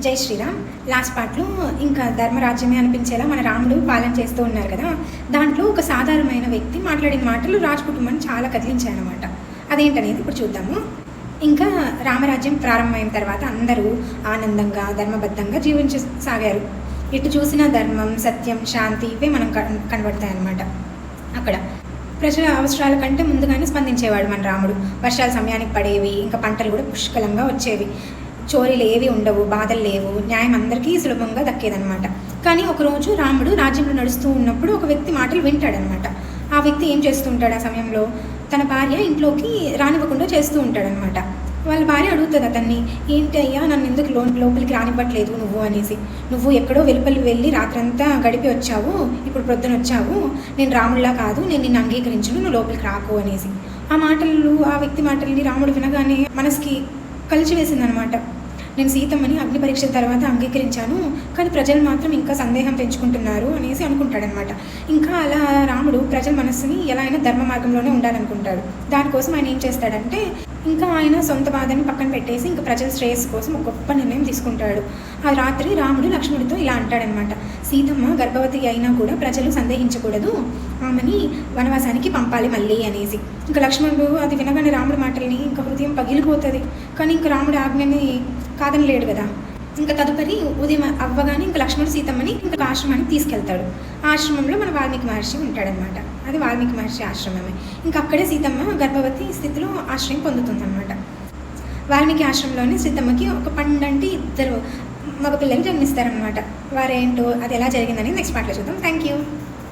జై శ్రీరామ్. లాస్ట్ పార్ట్లో ఇంకా ధర్మరాజ్యమే అనిపించేలా మన రాముడు పాలన చేస్తూ ఉన్నారు కదా. దాంట్లో ఒక సాధారణమైన వ్యక్తి మాట్లాడిన మాటలు రాజ్ కుటుంబాన్ని చాలా కదిలించాయన్నమాట. అదేంటనేది ఇప్పుడు చూద్దాము. ఇంకా రామరాజ్యం ప్రారంభమైన తర్వాత అందరూ ఆనందంగా ధర్మబద్ధంగా జీవించసాగారు ఎటు చూసినా ధర్మం సత్యం శాంతి ఇవే మనం కన్ కనబడతాయన్నమాట. అక్కడ ప్రజల అవసరాల కంటే ముందుగానే స్పందించేవాడు మన రాముడు. వర్షాలు సమయానికి పడేవి ఇంకా పంటలు కూడా పుష్కలంగా వచ్చేవి. చోరీలు ఏవి ఉండవు బాధలు లేవు. న్యాయం అందరికీ సులభంగా దక్కేదనమాట కానీ ఒకరోజు రాముడు రాజ్యంలో నడుస్తూ ఉన్నప్పుడు ఒక వ్యక్తి మాటలు వింటాడనమాట ఆ వ్యక్తి ఏం చేస్తూ ఉంటాడు ఆ సమయంలో? తన భార్య ఇంట్లోకి రానివ్వకుండా చేస్తూ ఉంటాడనమాట వాళ్ళ భార్య అడుగుతుంది అతన్ని ఏంటి అయ్యా నన్ను ఎందుకు లోన్ లోపలికి రానివ్వట్లేదు నువ్వు? అనేసి. నువ్వు ఎక్కడో వెలుపలి వెళ్ళి రాత్రంతా గడిపి వచ్చావు ఇప్పుడు ప్రొద్దున వచ్చావు. నేను రాముడిలా కాదు నేను నిన్ను అంగీకరించను నువ్వు లోపలికి రాకు అనేసి. ఆ మాటలు ఆ వ్యక్తి మాటల్ని రాముడు వినగానే మనసుకి కలిచివేసిందనమాట నేను సీతమ్మని అగ్ని పరీక్షల తర్వాత అంగీకరించాను కానీ ప్రజలు మాత్రం ఇంకా సందేహం పెంచుకుంటున్నారు అనేసి అనుకుంటాడనమాట ఇంకా అలా రాముడు ప్రజల మనస్సుని ఎలా అయినా ధర్మ మార్గంలోనే ఉండాలనుకుంటాడు. దానికోసం ఆయన ఏం చేస్తాడంటే ఇంకా ఆయన సొంత బాధని పక్కన పెట్టేసి ఇంకా ప్రజల శ్రేయస్సు కోసం ఒక గొప్ప నిర్ణయం తీసుకుంటాడు. ఆ రాత్రి రాముడు లక్ష్మణుడితో ఇలా అంటాడనమాట సీతమ్మ గర్భవతి అయినా కూడా ప్రజలు సందేహించకూడదు. ఆమెని వనవాసానికి పంపాలి మళ్ళీ అనేసి. ఇంకా లక్ష్మణుడు అది వినగానే రాముడి మాటల్ని ఇంకా హృదయం పగిలిపోతుంది. కానీ ఇంకా రాముడి ఆజ్ఞని కాదని లేడు కదా. ఇంకా తదుపరి ఉదయం అవ్వగానే ఇంకా లక్ష్మణుడు సీతమ్మని ఇంకా ఆశ్రమానికి తీసుకెళ్తాడు. ఆశ్రమంలో మన వాల్మీకి మహర్షి ఉంటాడనమాట. అది వాల్మీకి మహర్షి ఆశ్రమమే. ఇంకా అక్కడే సీతమ్మ గర్భవతి స్థితిలో ఆశ్రయం పొందుతుందన్నమాట వాల్మీకి ఆశ్రమంలోనే సీతమ్మకి ఒక పండంటి ఇద్దరు మగపిల్లలు జన్మిస్తారనమాట. వారేంటో అది ఎలా జరిగిందని నెక్స్ట్ పాటలో చూద్దాం. Thank you